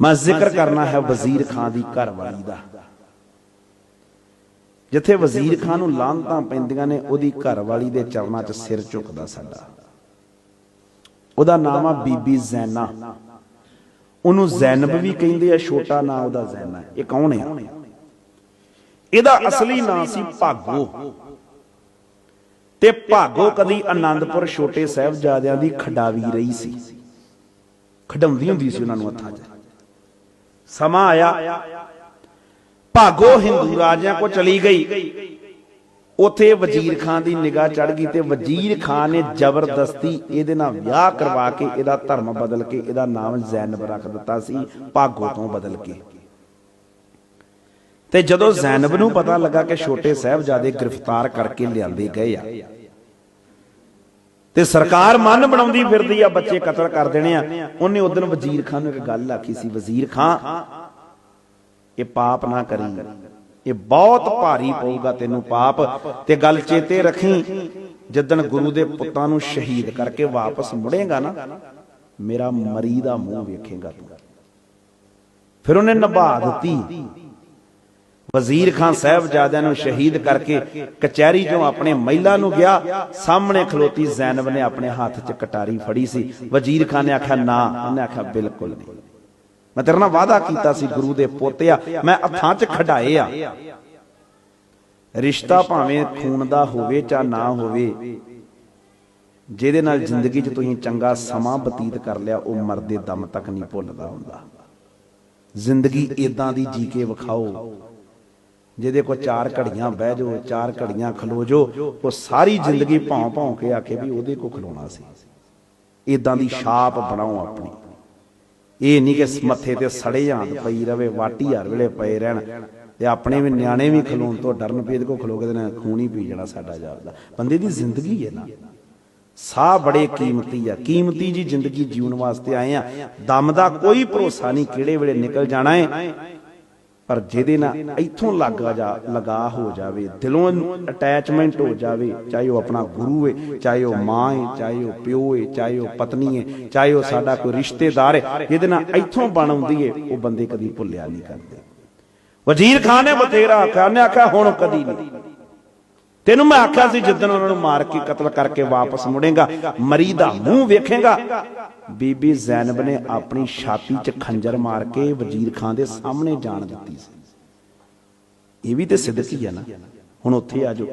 ਮੈਂ ਜ਼ਿਕਰ ਕਰਨਾ ਹੈ ਵਜ਼ੀਰ ਖਾਨ ਦੀ ਘਰ ਵਾਲੀ ਦਾ। ਜਿੱਥੇ ਵਜ਼ੀਰ ਖਾਨ ਨੂੰ ਲਾਂਤਾਂ ਪੈਂਦੀਆਂ ਨੇ ਉਹਦੀ ਘਰ ਵਾਲੀ ਦੇ ਚਰਨਾਂ 'ਚ ਸਿਰ ਝੁਕਦਾ ਸਾਡਾ। ਉਹਦਾ ਨਾਮ ਆ ਬੀਬੀ ਜ਼ੈਨਾ। ਉਹਨੂੰ ਜ਼ੈਨਬ ਵੀ ਕਹਿੰਦੇ ਆ ਛੋਟਾ ਨਾਂ ਉਹਦਾ ਜ਼ੈਨਾ ਇਹ ਕੌਣ ਹੈ? ਇਹਦਾ ਅਸਲੀ ਨਾਂ ਸੀ ਭਾਗੋ। ਤੇ ਭਾਗੋ ਕਦੀ ਆਨੰਦਪੁਰ ਛੋਟੇ ਸਾਹਿਬਜ਼ਾਦਿਆਂ ਦੀ ਖਡਾਵੀ ਰਹੀ ਸੀ। ਖਡਾਉਂਦੀ ਹੁੰਦੀ ਸੀ ਉਹਨਾਂ ਨੂੰ ਹੱਥਾਂ 'ਚ। ਸਮਾਂ ਆਇਆ। ਭਾਗੋ ਹਿੰਦੂ ਰਾਜਿਆਂ ਕੋ ਚਲੀ ਗਈ। ਉਥੇ ਵਜ਼ੀਰ ਖਾਨ ਦੀ ਨਿਗਾਹ ਚੜ ਗਈ ਤੇ ਵਜ਼ੀਰ ਖਾਨ ਨੇ ਜ਼ਬਰਦਸਤੀ ਇਹਦੇ ਨਾਲ ਵਿਆਹ ਕਰਵਾ ਕੇ ਇਹਦਾ ਧਰਮ ਬਦਲ ਕੇ ਇਹਦਾ ਨਾਮ ਜ਼ੈਨਬ ਰੱਖ ਦਿੱਤਾ ਸੀ, ਭਾਗੋ ਤੋਂ ਬਦਲ ਕੇ। ਤੇ ਜਦੋਂ ਜ਼ੈਨਬ ਨੂੰ ਪਤਾ ਲੱਗਾ ਕਿ ਛੋਟੇ ਸਾਹਿਬਜ਼ਾਦੇ ਗ੍ਰਿਫਤਾਰ ਕਰਕੇ ਲਿਆਂਦੇ ਗਏ ਆ ਤੇ ਸਰਕਾਰ ਮਨ ਬਣਾਉਂਦੀ ਫਿਰਦੀ ਆ, ਬੱਚੇ ਕਤਲ ਕਰ ਦੇਣੇ ਆ। ਉਹਨੇ ਉਦੋਂ ਵਜ਼ੀਰ ਖਾਨ ਨੂੰ ਇੱਕ ਗੱਲ ਆਖੀ ਸੀ, ਵਜ਼ੀਰ ਖਾਨ, ਇਹ ਪਾਪ ਨਾ ਕਰੀ। ਇਹ ਬਹੁਤ ਭਾਰੀ ਪਊਗਾ ਤੈਨੂੰ ਪਾਪ। ਤੇ ਗੱਲ ਚੇਤੇ ਰੱਖੀ ਜਦੋਂ ਗੁਰੂ ਦੇ ਪੁੱਤਾਂ ਨੂੰ ਸ਼ਹੀਦ ਕਰਕੇ ਵਾਪਸ ਮੁੜੇਗਾ ਨਾ, ਮੇਰਾ ਮਰੀ ਦਾ ਮੂੰਹ ਵੇਖੇਗਾ ਤੂੰ। ਫਿਰ ਉਹਨੇ ਨਿਭਾ ਦਿੱਤੀ। ਵਜ਼ੀਰ ਖਾਨ ਸਾਹਿਬਜ਼ਾਦਿਆਂ ਨੂੰ ਸ਼ਹੀਦ ਕਰਕੇ ਕਚਹਿਰੀ ਚੋਂ ਆਪਣੇ ਮਹਿਲਾ ਨੂੰ ਗਿਆ। ਸਾਹਮਣੇ ਖਲੋਤੀ ਜ਼ੈਨਬ ਨੇ ਆਪਣੇ ਹੱਥ 'ਚ ਕਟਾਰੀ ਫੜੀ ਸੀ। ਵਜ਼ੀਰ ਖਾਨ ਨੇ ਆਖਿਆ ਨਾ। ਉਹਨੇ ਆਖਿਆ ਬਿਲਕੁਲ ਨਹੀਂ। ਮੈਂ ਤੇਰੇ ਨਾਲ ਵਾਅਦਾ ਕੀਤਾ ਸੀ ਗੁਰੂ ਦੇ ਪੋਤਿਆ ਮੈਂ ਹੱਥਾਂ 'ਚ ਖੜਾਏ ਆ। ਰਿਸ਼ਤਾ ਭਾਵੇਂ ਖੂਨ ਦਾ ਹੋਵੇ ਜਾਂ ਨਾ ਹੋਵੇ ਜਿਹਦੇ ਨਾਲ ਜ਼ਿੰਦਗੀ 'ਚ ਤੁਸੀਂ ਚੰਗਾ ਸਮਾਂ ਬਤੀਤ ਕਰ ਲਿਆ ਉਹ ਮਰਦੇ ਦਮ ਤੱਕ ਨਹੀਂ ਭੁੱਲਦਾ ਹੁੰਦਾ। ਜ਼ਿੰਦਗੀ ਇਦਾਂ ਦੀ ਜੀ ਕੇ ਵਿਖਾਓ ਜਿਹਦੇ ਕੋ ਚਾਰ ਘੜੀਆਂ ਬਹਿ ਜਾਓ, ਚਾਰ ਘੜੀਆਂ ਖਲੋ ਜੋ ਉਹ ਸਾਰੀ ਜ਼ਿੰਦਗੀ ਭੌਂ ਭੌਂ ਕੇ ਆਖੇ ਵੀ ਉਹਦੇ ਕੋ ਖਲੋਣਾ ਸੀ। ਇਦਾਂ ਦੀ ਛਾਪ ਬਣਾਓ ਆਪਣੀ। ਇਹ ਨਹੀਂ ਕਿ ਮੱਥੇ ਤੇ ਸੜੇ ਜਾਂਦ ਪਈ ਰਵੇ, ਵਾਟੀ ਹਰ ਵੇਲੇ ਪਏ ਰਹਿਣ ਤੇ ਆਪਣੇ ਵੀ ਨਿਆਣੇ ਵੀ ਖਲੋਣ ਤੋਂ ਡਰਨ ਪੀਦ ਕੋ ਖਲੋ ਕੇ ਤੇ ਖੂਨ ਹੀ ਪੀ ਜਾਣਾ ਸਾਡਾ ਜਾਪਦਾ। ਬੰਦੇ ਦੀ ਜ਼ਿੰਦਗੀ ਹੈ ਨਾ। ਸਾਹ ਬੜੇ ਕੀਮਤੀ ਆ। ਕੀਮਤੀ ਜੀ ਜ਼ਿੰਦਗੀ ਜੀਉਣ ਵਾਸਤੇ ਆਏ ਆ। ਦਮ ਦਾ ਕੋਈ ਭਰੋਸਾ ਨਹੀਂ ਕਿਹੜੇ ਵੇਲੇ ਨਿਕਲ ਜਾਣਾ ਹੈ ਪਰ ਜਿਹਦੇ ਨਾਲ ਇੱਥੋਂ ਲੱਗਾ ਜਾ, ਲਗਾ ਹੋ ਜਾਵੇ, ਦਿਲੋਂ ਅਟੈਚਮੈਂਟ ਹੋ ਜਾਵੇ, ਚਾਹੇ ਉਹ ਆਪਣਾ ਗੁਰੂ ਏ, ਚਾਹੇ ਉਹ ਮਾਂ ਏ, ਚਾਹੇ ਉਹ ਪਿਓ ਏ, ਚਾਹੇ ਉਹ ਪਤਨੀ ਹੈ ਚਾਹੇ ਉਹ ਸਾਡਾ ਕੋਈ ਰਿਸ਼ਤੇਦਾਰ ਏ, ਜਿਹਦੇ ਨਾਲ ਇੱਥੋਂ ਬਣ ਆਉਂਦੀ ਹੈ ਉਹ ਬੰਦੇ ਕਦੀ ਭੁੱਲਿਆ ਨਹੀਂ ਕਰਦੇ। ਵਜ਼ੀਰ ਖਾਨ ਨੇ ਬਥੇਰਾ ਆਖਿਆ, ਉਹਨੇ ਆਖਿਆ, ਹੁਣ ਕਦੀ ਨਹੀਂ। ਤੈਨੂੰ ਮੈਂ ਆਖਿਆ ਸੀ, ਜਿੱਦਣ ਉਹਨਾਂ ਨੂੰ ਮਾਰ ਕੇ ਕਤਲ ਕਰਕੇ ਵਾਪਸ ਮੁੜੇਗਾ ਮਰੀ ਦਾ ਮੂੰਹ ਵੇਖੇਗਾ। ਬੀਬੀ ਜ਼ੈਨਬ ਨੇ ਆਪਣੀ ਛਾਤੀ 'ਚ ਖੰਜਰ ਮਾਰ ਕੇ ਵਜ਼ੀਰ ਖਾਨ ਦੇ ਸਾਹਮਣੇ ਜਾਣ ਦਿੱਤੀ ਸੀ। ਇਹ ਵੀ ਤੇ ਸਿੱਧਕ ਹੀ ਆ ਨਾ। ਹੁਣ ਉੱਥੇ ਆ ਜਾਓ।